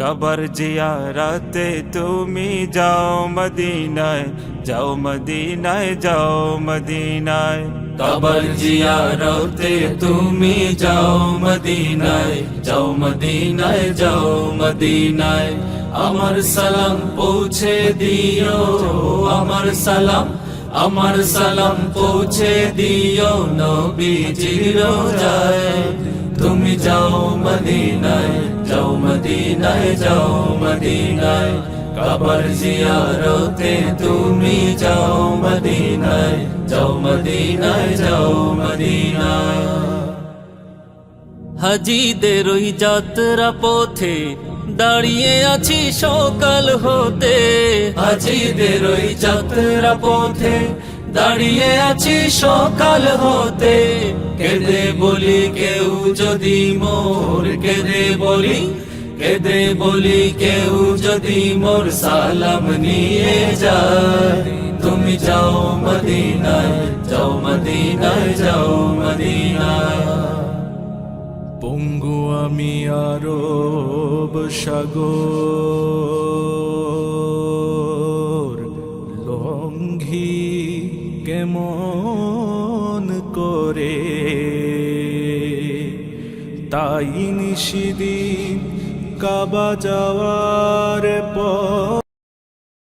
কবর জিয়ারতে তুমি যাও মদিনায় যাও মদিনায় যাও মদিনায়। কবর জিয়ারতে তুমি যাও মদিনায় যাও মদিনায় যাও মদিনায়। আমার সালাম পৌঁছে দিও, আমার সালাম আমার সালাম পৌঁছে দিও নবীজির যায় তুমি যাও মদিনায় যাও মদিনায় যাও মদিনায় কবর জিয়ারতে তুমি যাও মদিনায় যাও মদিনায় যাও মদিনায় হাজিদের ওই যাত্রা পথে দাঁড়িয়ে আছি সকাল হতে হাজিদের ওই যাত্রা পথে দাঁড়িয়ে আছি সকাল হতে। কেঁদে বলি কেউ যদি মোর, কেঁদে বলি কেঁদে বলি কেউ যদি মোর সালাম নিয়ে যায়। তুমি যাও মদিনায় যাও মদিনায় যাও মদিনায়। পঙ্গু আমি আরব সাগর। কেমন করে। তাই নিশিদিন কাবা যাওয়ার পর